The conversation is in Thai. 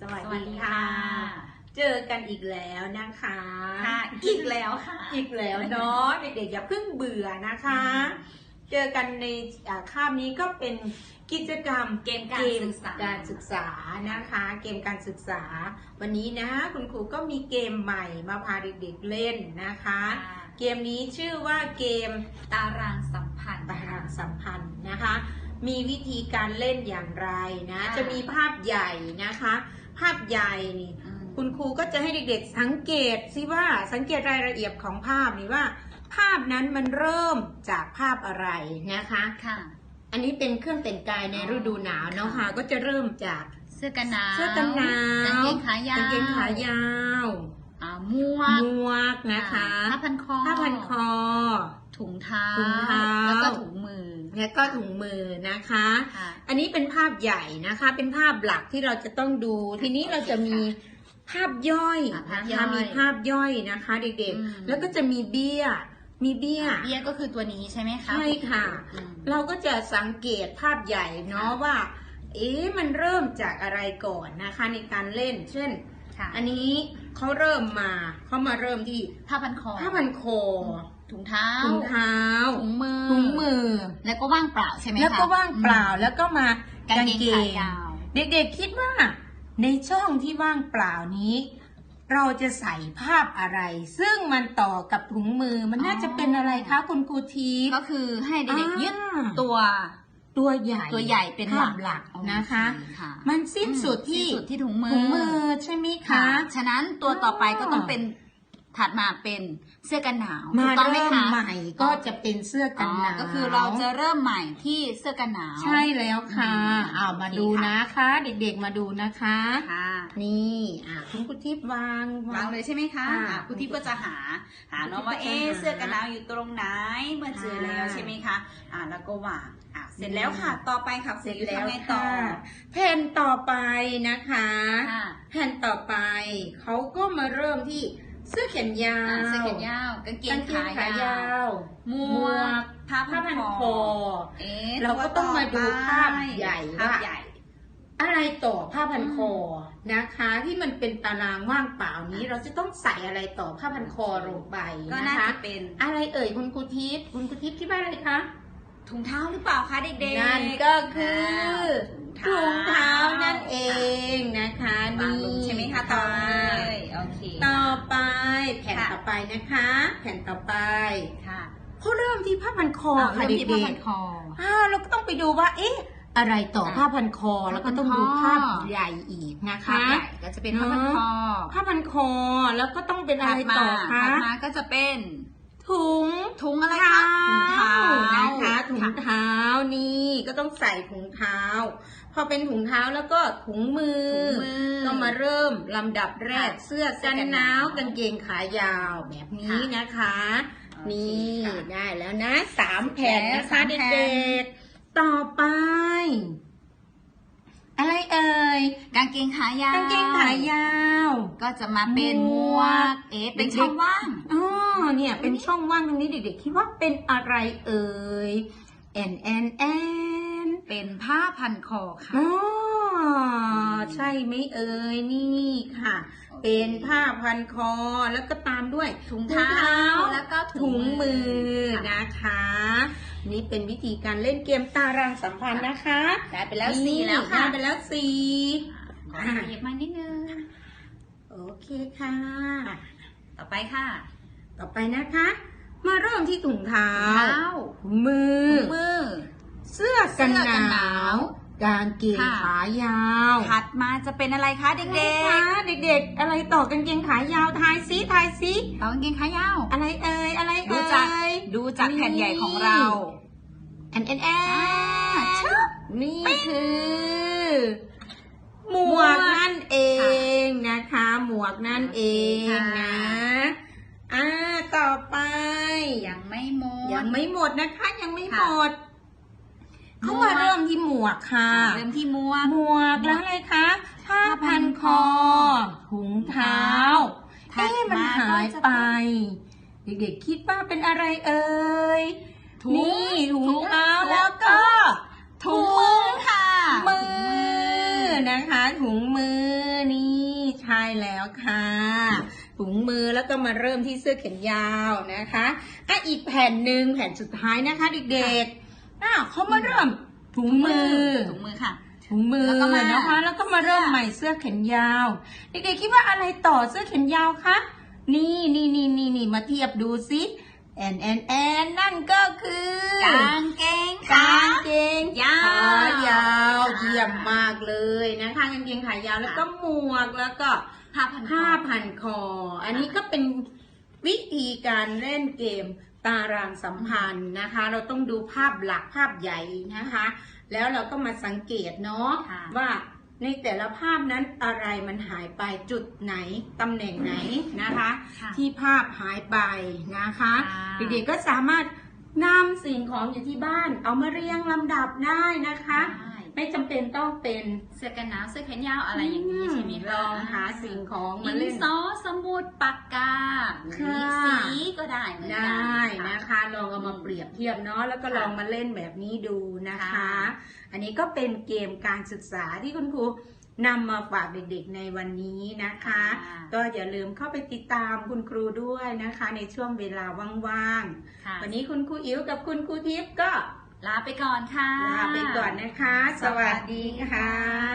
สวัสสวัสดีดีค่ะค่ะ เจอกันอีกแล้วนะคะ ค่ะ อีกแล้วค่ะ อีกแล้วเนาะเด็กๆอย่าเพิ่งเบื่อนะคะ เจอกันในอ่าคาบนี้ก็เป็นกิจกรรมเกมการศึกษาการศึกษานะคะ เกมการศึกษา วันนี้นะคุณครูก็มีเกมใหม่มาพาเด็กๆเล่นนะคะ เกมนี้ชื่อว่าเกมตารางสัมพันธ์ตารางสัมพันธ์นะคะมีวิธีการเล่นอย่างไรนะค่ะจะมีภาพใหญ่นะคะ ภาพใหญ่นี่อืมคุณครูก็จะให้เด็กๆสังเกตสิว่าสังเกตรายละเอียดของภาพนี่ว่า ภาพนั้นมันเริ่มจากภาพอะไรนะคะค่ะ อันนี้เป็นเครื่องแต่งกายในฤดูหนาวเนาะค่ะ ก็จะเริ่มจากเสื้อกันหนาวเสื้อกันหนาวกางเกงขายาวกางเกงขายาวอ่าหมวหกมวกนะคะผ้าพันคอผ้าพันคอ ถุงเท้าถุงเท้าแล้วก็ถุงมือ และก็ถุงมือนะคะค่ะอันนี้เป็นภาพใหญ่นะคะ เป็นภาพหลักที่เราจะต้องดู ทีนี้เราจะมีภาพย่อยอะภาพนะย่คะอยมีภาพย่อยนะคะ เด็กอืมๆแล้วก็จะมีเบี้ย มีเบี้ย เบี้ยก็คือตัวนี้ใช่ไหมคะ ใช่ค่ะอืมเราก็จะสังเกตภาพใหญ่เนาะว่า เอ๊ะมันเริ่มจากอะไรก่อนนะคะ ในการเล่น เช่นค่ะอันนี้เขาเริ่มมา เขามาเริ่มที่ผ้าพันคอ ผ้าพันคอ ถุงเท้า ถุงเท้า ถุงมือ ถุงมือ แล้วก็ว่างเปล่าใช่ไหมคะแล้วก็ว่างเปล่าอืมแล้วก็มากางเกงขายาวเด็กๆคิดว่าในช่องที่ว่างเปล่านี้ เราจะใส่ภาพอะไร ซึ่งมันต่อกับถุงมือมันน่าจะเป็นอะไรคะคุณครูทีปก็คือให้เด็กๆยึดอ่าตัวตัวใหญ่ตัวใหญ่เป็นภาพหลักนะคะโอเค่ะมันสิ้นสุดที่สิ้นสุดที่ถุงมือถุงมือใช่ไหมค่ะคะฉะนั้นตัวต่อไปก็ต้องอ๋อเป็น ถัดมาเป็นเสื้อกันหนาวมาถูกต้องไหมเริ่มคะใหม่ก็จะเป็นเสื้อกันหนาว อ๋อก็คือเราจะเริ่มใหม่ที่เสื้อกันหนาว ใช่แล้วค่ะอืม เอามาโอเคดูค่ะนะคะ เด็กๆมาดูนะคะ ค่ะนี่อะคุณครูทิพย์วางวางเลยใช่ไหมคะค่ะอะคุณทิพย์ก็จะหา หาเนาะว่าคุณทิเอ๊ะพย์ก็จะหาเสื้อกันหนาวอยู่ตรงไหน เมื่อเจอแล้วค่ะใช่ไหมคะอะแล้วก็วางอะเสร็จแล้วค่ะ ต่อไปค่ะเสร็จคุณแล้วทำไงต่อค่ะแผ่นต่อไปนะคะ ค่ะ แผ่นต่อไปเขาก็มาเริ่มที่ เสื้อแขนยาอะวเสื้อแขนยาวกางเกกางงเกงขาขายายาววหมหมววกกผ้าผ้าพัพันนคคออเอ๊ะเราก็ต้องมาดูภาพใหญ่ภาพว่าใหญ่อะไรต่อผ้าพันคอนะคะ ที่มันเป็นตารางว่างเปล่านี้ เราจะต้องใส่อะไรต่อผ้าพันคอลงไปก็นะน่าคะจะเป็นอะไรเอ่ยคุณครูทิพย์คุณครูทิพย์คิดว่าอะไรคะถุงเท้าหรือเปล่าคะเด็กๆนั่นก็คือ ถุถุงงเท้าเท้านั่นเองนะคะวางนี่ลงใช่ไหมคะต่อเลยโอเคต่อไป แผ่นค่ะต่อไปนะคะ แผ่นต่อไปค่ะเขาเริ่มที่ผ้าพันคออะค่ะเริ่มที่ผ้าเด็พักนคอ ๆอ้าวเราก็ต้องไปดูว่า เอ๊ะ อะไรต่ออะผ้าพันคอ แล้วก็ต้องดูผ้าภาพันพคอ ใหญ่อีกนะภาพคะ ใหญ่ก็จะเป็นผ้าพันคอผ้าพันคอแล้วก็ต้องเป็นอะไรถัดมาต่อคะ ถัดมาก็จะเป็น ถุงถุงอะไรคะถุงเท้านะคะถุงเท้านี่ก็ต้องใส่ถุงเท้า พอเป็นถุงเท้าแล้วก็ถุงมือถุงมือก็มาเริ่มลำดับแรกค่ะเสื้อเสื้อกันกันหหนานาววกางเกงขายาวแบบนี้นะคะโอเคนี่ค่ะได้แล้วนะสามแผ่นนะสาคะมแผ่นเด็กๆต่อไป อะไรเอ่ยกางเกงขายาวกางเกงขายาว ก็จะมาเป็นหหมมววกกเอ๊ะเป็นช่องว่างอ๋อเนี่ยเป็นช่องว่างตรงนี้เด็กๆคิดว่าเป็นอะไรเอ่ยแอนแอนแอนเป็นผ้าพันคอค่ะอ๋อใช่ไหมเอ่ยนี่ค่ะ เป็นผ้าพันคอแล้วก็ตามด้วยถุงเท้าแล้วก็ถุถุงงมืมืออนะคะ นี่เป็นวิธีการเล่นเกมตารางสัมพันธ์นะคะได้ไปแล้วสี่แล้วค่ะ ได้ไปแล้วสี่ขอขยับมานิดนึง โอเคค่ะ ต่อไปค่ะ ต่อไปนะคะ มาเริ่มที่ถุงเท้าเท้าถุงมือถุงมือ เสื้อกันเสื้อหกันหนานาวว กางเกงค่ะขายาวถัดมาจะเป็นอะไรคะเด็เด็กกคะเด็ก ๆ อะไรต่อกางเกงขายาวทายซิทายซิๆต่อกางเกงขายาว อะไรเอ่ยอะไรดูเอ่จากยดูจากแผ่นใหญ่ของเราแอนแอนแออ่านชึบนี่คือหมวกหมวกนั่นเองนะคะ หมวกนั่นเองโอเคนะค่ะอ่าต่อไปยังไม่หมดยังไม่หมดนะคะ ยังไม่ค่ะหมดหมวก เขามาเริ่มที่หมวกค่ะ เริ่มที่หมวก หมวกแล้วอะไรคะ ผ้าพันคอ ถุงเท้าถัดเอ๊ะมันมาหายก็จะไปเป็นเด็กๆคิดว่าเป็นอะไรเอ่ยถุงนี่ถุงถุงเท้าแล้แล้ววก็ก็ ถุงมือค่ะ มือนะคะ ถุงมือนี่ช่แล้วค่ะถุงมือแล้วก็มาเริ่มที่เสื้อแขนยาวนะคะอะอีกแผ่นหนึ่งแผ่นสุดท้ายนะคะ เด็กๆ อ้าวเขามาเริ่มถุงมือ ถุงมือค่ะ ถุงมือแล้วก็มานะคะ แล้วก็มาเริ่มเสื้อใหม่เสื้อแขนยาวเด็กๆคิดว่าอะไรต่อเสื้อแขนยาวคะนี่นี่นี่นี่นี่มาเทียบดูสิแอนแอนแอนนั่นก็คือกางเกงกาขางเกงยาวขายาวค่ะเยี่ยมมากเลยนะคะกางเกงขายาวแล้วก็หมวกแล้วก็ผ้าพันคอผ้าพันคอ อันนี้ก็เป็นวิธีการเล่นเกม ตารางสัมพันธ์นะคะ เราต้องดูภาพหลักภาพใหญ่นะคะ แล้วเราก็มาสังเกตเนาะค่ะว่าในแต่ละภาพนั้นอะไรมันหายไปจุดไหน ตำแหน่งไหนนะคะค่ะที่ภาพหายไปนะคะค่ะเด็กๆก็สามารถนำสิ่งของอยู่ที่บ้าน เอามาเรียงลำดับได้นะคะใช่ไม่จำเป็นต้องเป็นเสื้อกันหนาวเสื้อแขนยาวอะไรอย่างนี้ใช่ไหมลคะองหาสิ่งของมาดินเล่นสอสมุดปากกาค่ะสีก็ได้เหมือนไดกัน้ นะคะ ลองเอามาเปรียบเทียบเนาะแล้วก็ค่ะลองมาเล่นแบบนี้ดูนะคะค่ะอันนี้ก็เป็นเกมการศึกษาที่คุณครูนำมาฝากเด็กๆในวันนี้นะคะ ก็อย่าลืมเข้าไปติดตามคุณครูด้วยนะคะ ในช่วงเวลาว่างค่ะๆวันนี้คุณครูอิ๋วกับคุณครูทิพย์ก็ลาไปก่อนค่ะ ลาไปก่อนนะคะ สวัสดีค่ะ